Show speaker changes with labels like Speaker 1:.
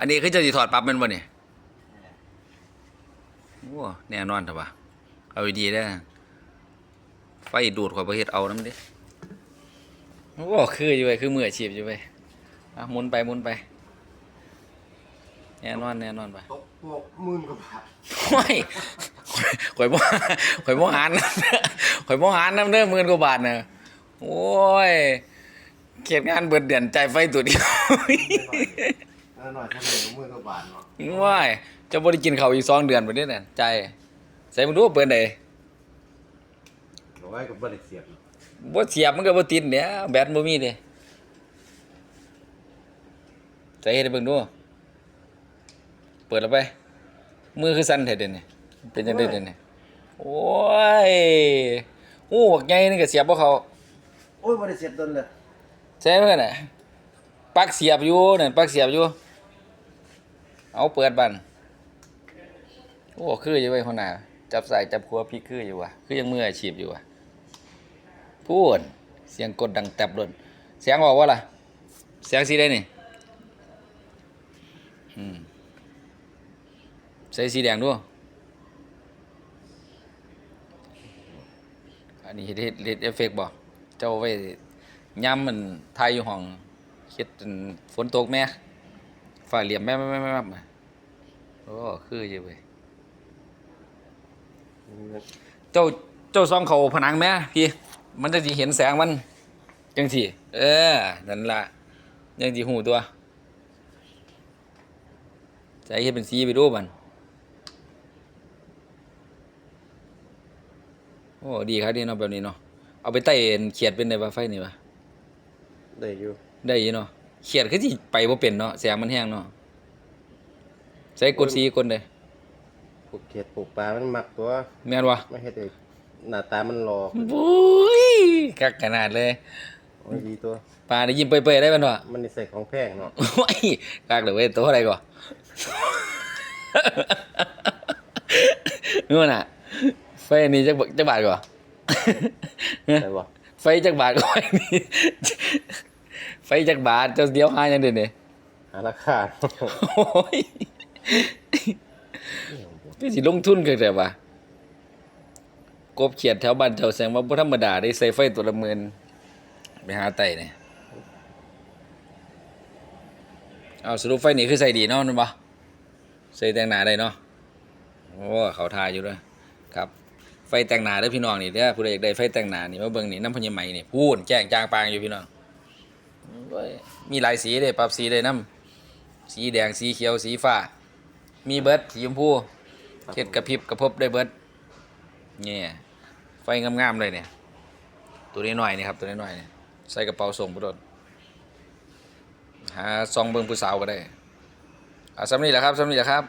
Speaker 1: อันนี้คือเจะสิถอดปลั๊บแมันบ่เนี่ยโอ้แน่นอนเถอะวะเอาดีๆได้อไฟดูดข่อยบ่เฮ็ดเอานำเด้โอ้คืออยู่เว้ยคือมืออาชีพอยู่เว้ยอะหมุนไปหมุนไปแน่นอนแน่นอนปะ
Speaker 2: ตกพวกหมื่นกว่าบาท
Speaker 1: โอ้ยข่อยบ่ข่อยบ่หารนำเด้อข่อยบ่หารนำเด้อหมื่นกว่าบาทน่ะโอ้ยเขียนงานเบิดเดือนจ่ายไฟตัวเดียว
Speaker 2: นั่นหน่อยทำไมหมื่นกว่าบาทเนาะ
Speaker 1: ว้ายเจะบ่ได้กินข้าวอีกสองเดือนบ่ได้น่ะใจ ใส่มึงดูว่าเปิดได้
Speaker 2: เอาไว้กับบริเสียบเนาะ
Speaker 1: บ่เสียบมันก็บ่ติดเนี่ยแบตบ่มีเด้ใส่เฮ็ดให้เบิ่งดูเปิดแล้วไป มือคือสั่นแท้เด้นี่เป็นจังได๋เด้นี่โอ้ยโอ้บักใหญ่นี่ก็เสียบบ่เข้า
Speaker 2: โอ้ยบริเสียบต้นเลย
Speaker 1: ใช่เพิ่นน่ะปลั๊กเสียบอยู่นั่นปลั๊กเสียบอยู่ เอาเปิดบันโอ้คืออยู่เว้คนน่ะจับสายจับครัวพี่คืออยู่วะคือยังมืออาชีพอยู่วะพูดเสียงกดดังแตบลนเสียงบอกว่าล่ะเสียงสีได้นี่ใส่สีแดงด้วยอันนี้เฮ็ดเฮ็ดเอฟเฟกต์บ่เจ้าไว้ย้ำมันทายอยู่ห้องเฮ็ดฝนตกแม่ ฟ้าเหลี่ยมแม่แม่แม่แม่แม่โอ้คืออยู่เว้ยเจ้าเจ้าซองเขาผนังแม่พี่ มันจะสิเห็นแสงมันจังสิเออนั่นล่ะยังสิหูตัวใจเฮ็ดเป็นสีไปดูมันโอ้ดีครับดีเนาะแบบนี้เนาะเอาไปไต่เขียดเป็นได้บ่ไฟนี่บ่
Speaker 2: ได้อยู่
Speaker 1: ได้อยู่เนาะ เขียดคือสิไปบ่เป็นเนาะแสงมันแห้งเนาะใส่กดสีกดได้
Speaker 2: ปลูกเขียดปลูกปลา มันมักตัว
Speaker 1: แม่นบ่
Speaker 2: ไม่เฮ็ดให้หน้าตามันหลอก
Speaker 1: บุ้ยคักขนาดเลย
Speaker 2: โอ้ยดีตัว
Speaker 1: ปลาได้ยิ้มเปื่อยๆได้มันวะ
Speaker 2: มันนี่ใส่ของแพงเนาะ
Speaker 1: โอ้ยคักเลยเว้ยตัวอะไรก่อนนู่นน่ะ ไฟอันนี้จักบจักบาทก่อน
Speaker 2: ได้บ่
Speaker 1: ไฟจักบาทก่อนนี่ ไฟจักบาทเจ้าเดียวหาอย่างเด่นนี่
Speaker 2: หาราคา
Speaker 1: โอ้ยพี่สิลงทุนกันแต่ว่ากบเขียดแถวบ้านแถวแสงว่าบ่ธรรมดาได้ใส่ไฟตัวละหมื่นไปหาไต่เนี่ยเอาสรุปไฟนี่คือใส่ดีเนาะนั่นปะใส่แต่งหน้าได้เนาะโอ้เขาทาอยู่ด้วยครับ ไฟแต่งหน้าเด้อพี่น้องนี่เด้อผู้ใดอยากได้ไฟแต่งหน้านี่มาเบิ่งนี่น้ำพญาไหมนี่พูนแจ้งจางปางอยู่พี่น้องโอ้ย มีหลายสีเลยปรับสีเลยน้ำสีแดงสีเขียวสีฟ้า มีเบิร์ดสีชมพูเข็ดกระพริบกระพบได้เบิร์ดเนี่ยไฟงามๆเลยเนี่ย ตัวนี้หน่อยนี่ครับตัวนี้หน่อยนี่ใส่กระเป๋าส่งผู้โดดหาซองเบิ่งผู้สาวก็ได้อ่าสำนี้แหละครับสำนี้แหละครับ